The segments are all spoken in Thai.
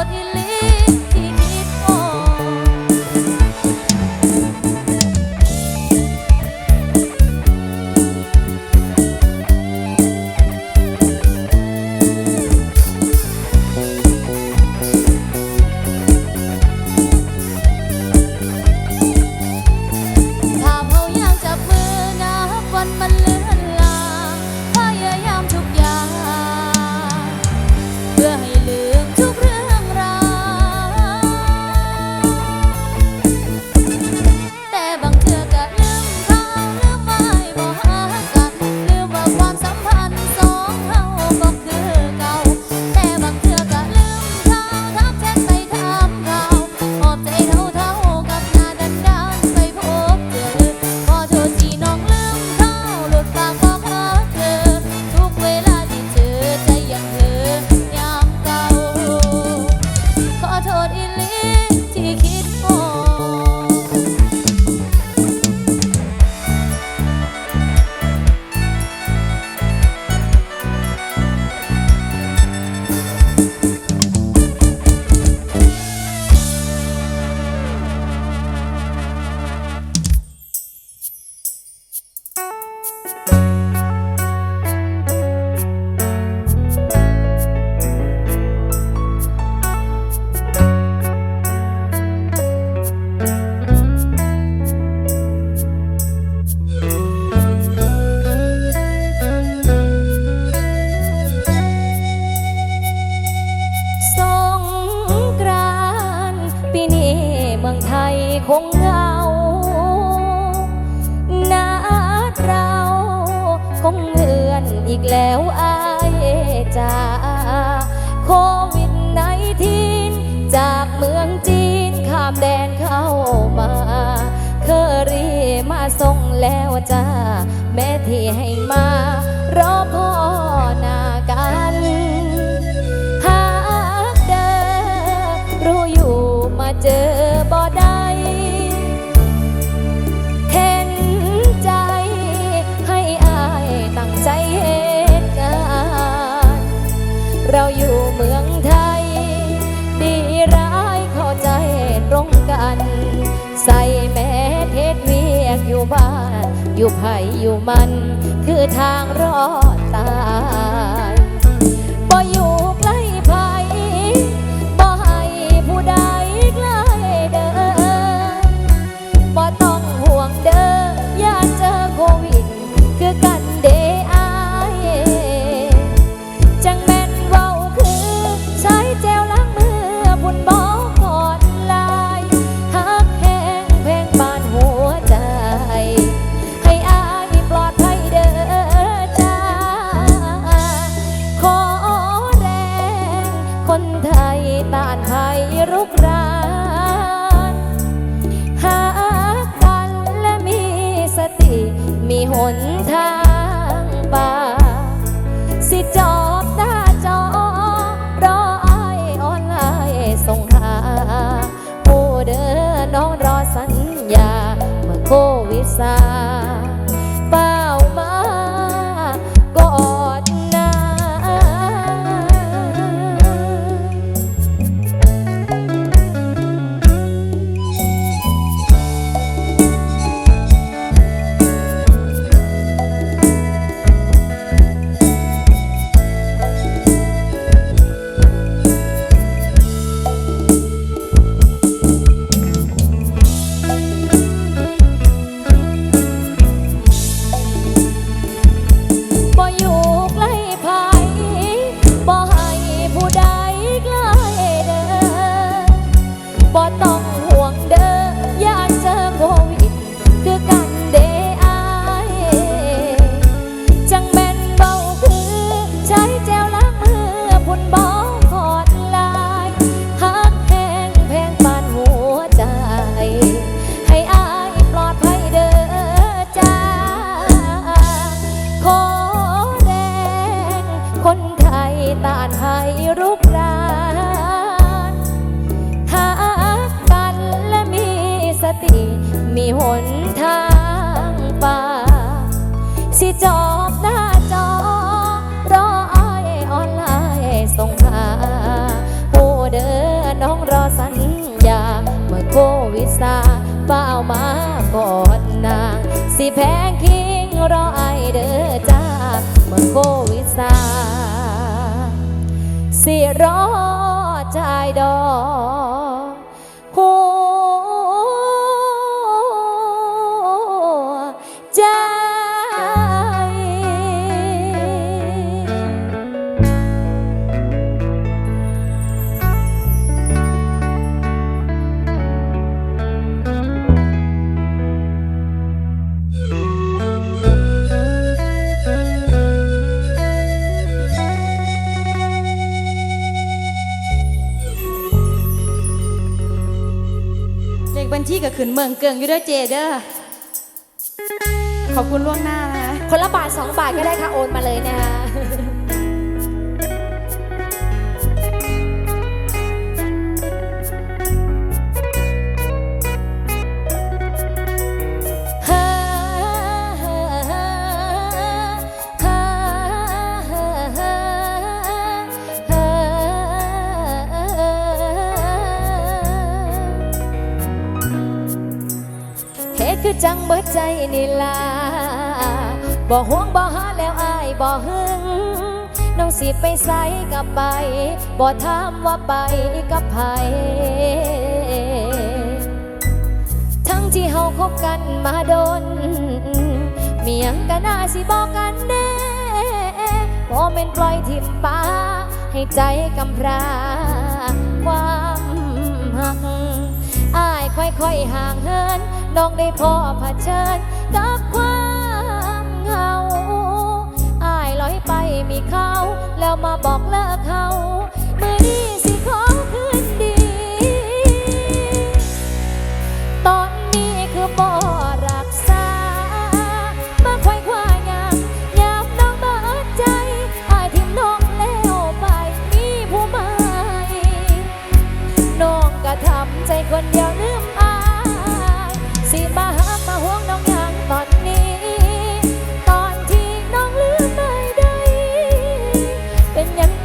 我的泪。 จ้าแม่ที่ให้มารอพ่อนากันหากเดินรู้อยู่มาเจอบ่ได้เห็นใจให้อายตั้งใจเหตุการเราอยู่เมืองไทย ดีร้ายเข้าใจตรงกัน ใส่แม่เทศเวียกอยู่บ้าน อยู่ไผอยู่มัน คือทางรอดตาย มีหนทาง รานหากันและมีสติ มีหนทางป่า สิจอบหน้าจอ รอไอออนไลน์ส่งหาผู้เดินน้องรอสัญญา เมื่อโควิดซาเป้ามากอดนาง สิแพงคิงรอไอเด้อจ้า เมื่อโควิดซา สิรอใจายดอก ขึ้นเมืองเกิงอยู่เด้อเจเด้อขอบคุณล่วงหน้านะคะคนละบาทสองบาทก็ได้ค่ะโอนมาเลยนะคะ นี่ล่ะบ่ห่วงบ่หาแล้วอายบ่หึงน้องสิไปไสกับไปบ่ถามว่าไปกับไผทั้งที่เฮาคบกันมาโดน เมียงกันน่าสิบอกกันแน่บ่แม่นปล่อยทิมป้า ให้ใจกำพร้าความหักอายค่อยๆห่างเหิน น้องได้พอเผชิญกับความเหงาอายลอยไปมีเขา แล้วมาบอกเลิกเขาเมื่อนี้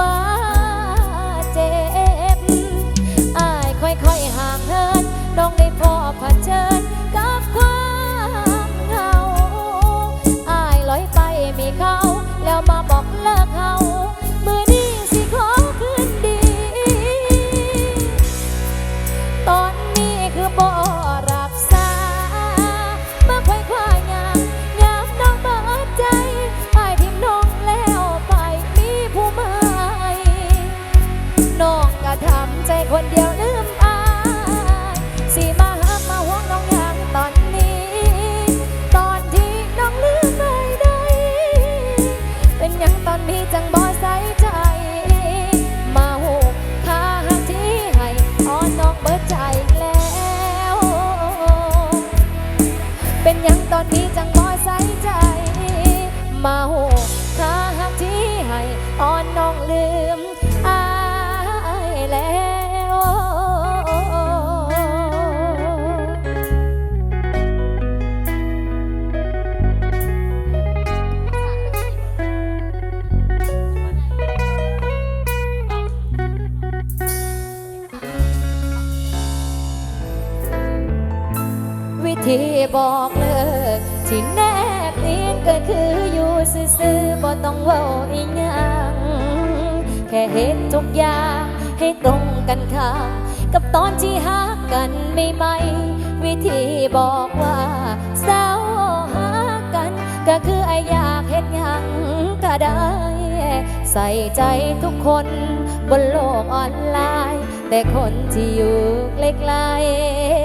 ว่า คนเดียวนะ วิธีบอกเลิกที่แนบเนียนก็คืออยู่ซื่อๆบ่ต้องเว้าอีหยังแค่เห็นทุกอย่างให้ตรงกันข้ามกับตอนที่หากกันไม่ไม่วิธีบอกว่าเศร้าหากัน ก็คือไออยากเห็นยังก็ได้ ใส่ใจทุกคนบนโลกออนไลน์ แต่คนที่อยู่ไกลๆ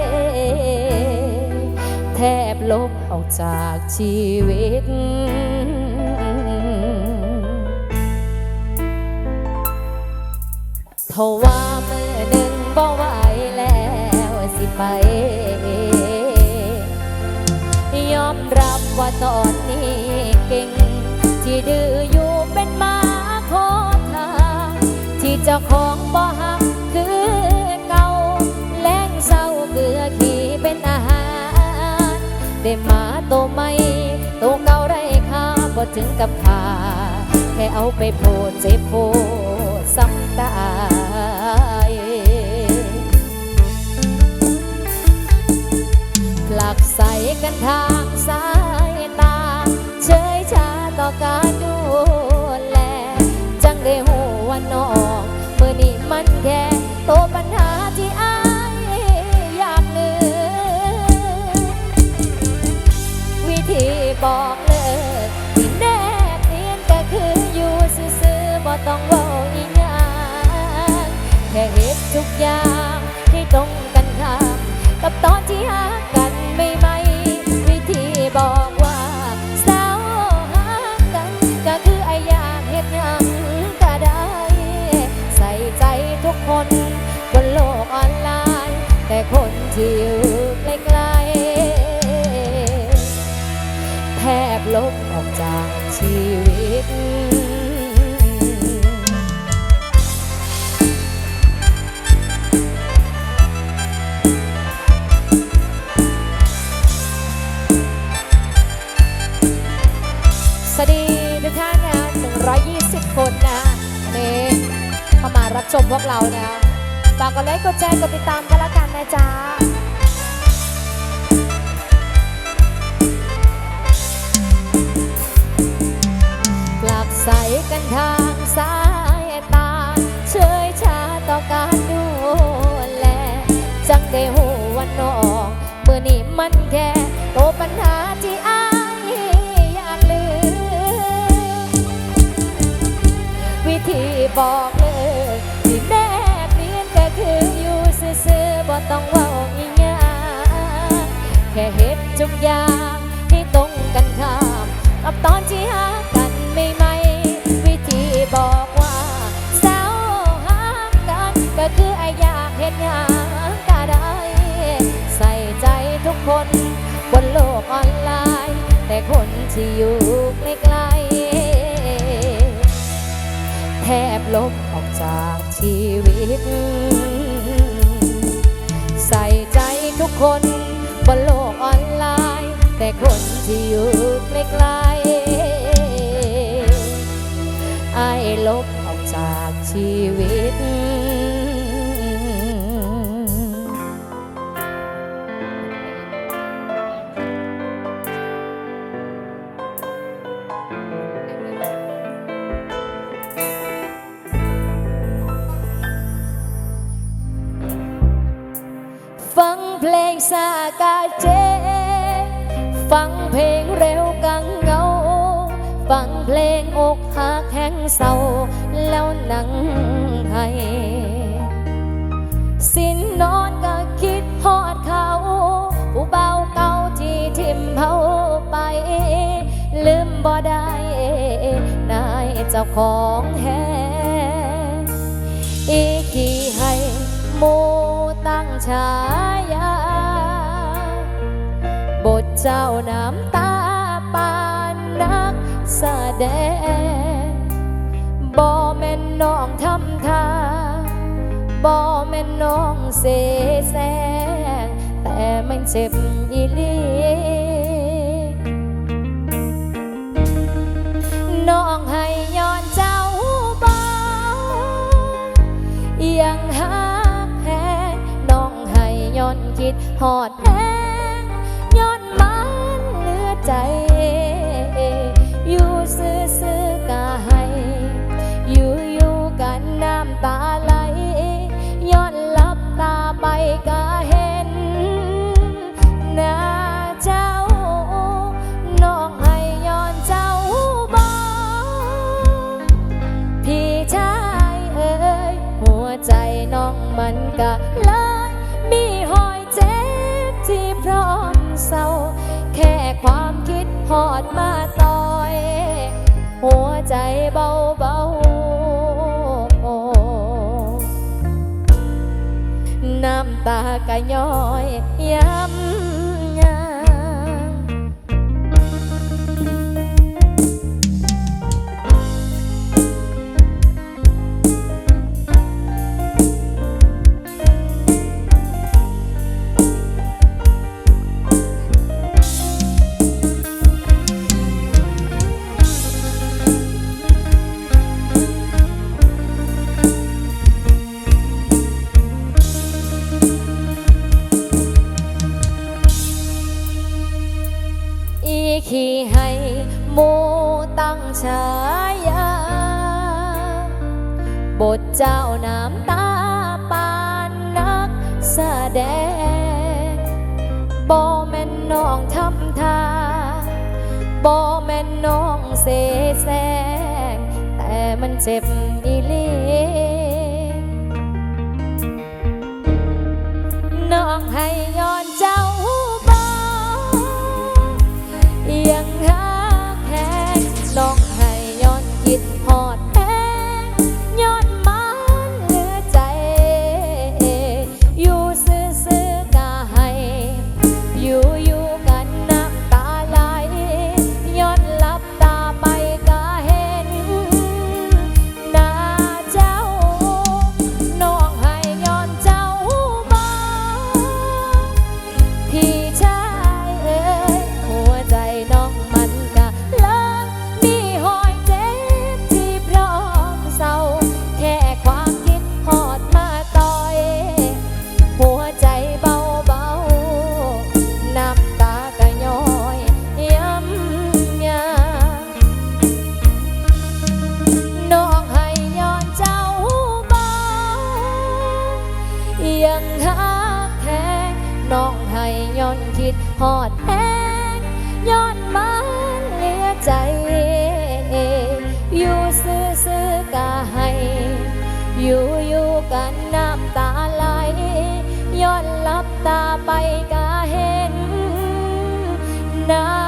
แทบลบออกจากชีวิต เพราะว่าเมื่อหนึ่งบ่ไหวแล้วสิไป ยอมรับว่าตอนนี้เก่ง ที่ดื้ออยู่เป็นมาขอทางที่เจ้าของบ่หักคือเก่าแล้งเศร้าเกลือขี่เป็นอา ได้มาโตัวใหม่ตัวเก่าไรค่าบ่ถึงกับขาแค่เอาไปโพดเจ็บโพดซ้ำตายผลักใสกันทางสายตา เฉยชาต่อการดูแล จังได้หูว่าน้องเมื่อนี้มันแค่ ที่หากันไม่ไม่วิธีบอกว่าสาวหากัน ก็คือไออยากเฮ็ดหยังก็ได้ ใส่ใจทุกคนบนโลกออนไลน์ แต่คนที่อยู่ไกลๆแทบลบออกจากชีวิต ชมพวกเรานะฝากกดไลค์กดแชร์กดติดตามกันละกันนะจ๊ะกลับใส่กันทางสายตาเฉยชาต่อการดูแล จังได้หูว่าน้องเมื่อนี้มันแค่โตปัญหาที่อายอยากลืม วิธีบอก ต้องเว้าอีหยังแค่เฮ็ดทุกอย่างให้ตรงกันข้ามกับตอนที่หากันไม่ไม่วิธีบอกว่าสาวหากันก็คือไออยากเห็นหยังก็ได้ ใส่ใจทุกคนบนโลกออนไลน์ แต่คนที่อยู่ไกลๆแทบลบออกจากชีวิต คนบนโลกออนไลน์ แต่คนที่อยู่ใกล้ๆไอ้ลบออกจากชีวิต เพลงสากาเจ ฟังเพลงเร็วกังเงา ฟังเพลงอกหักแห้งเศร้า แล้วนั่งให้สิ้นนอนก็คิดทอดเขาผู้เบาเก่าที่ทิมเผาไป ลืมบ่ได้นายเจ้าของแฮอีกี่ให้มูตั้งฉาย เจ้าน้ำตาปานนักแสดงบ่แม่นน้องทำทาบ่แม่นน้องเสแสงแต่มันเจ็บอีลีน้องให้ย้อนเจ้าบ่ยังหักแพงน้องให้ย้อนคิดหอดแพ ย่อยยา มันเจ็บอีเลี ตาไปก็เห็นนา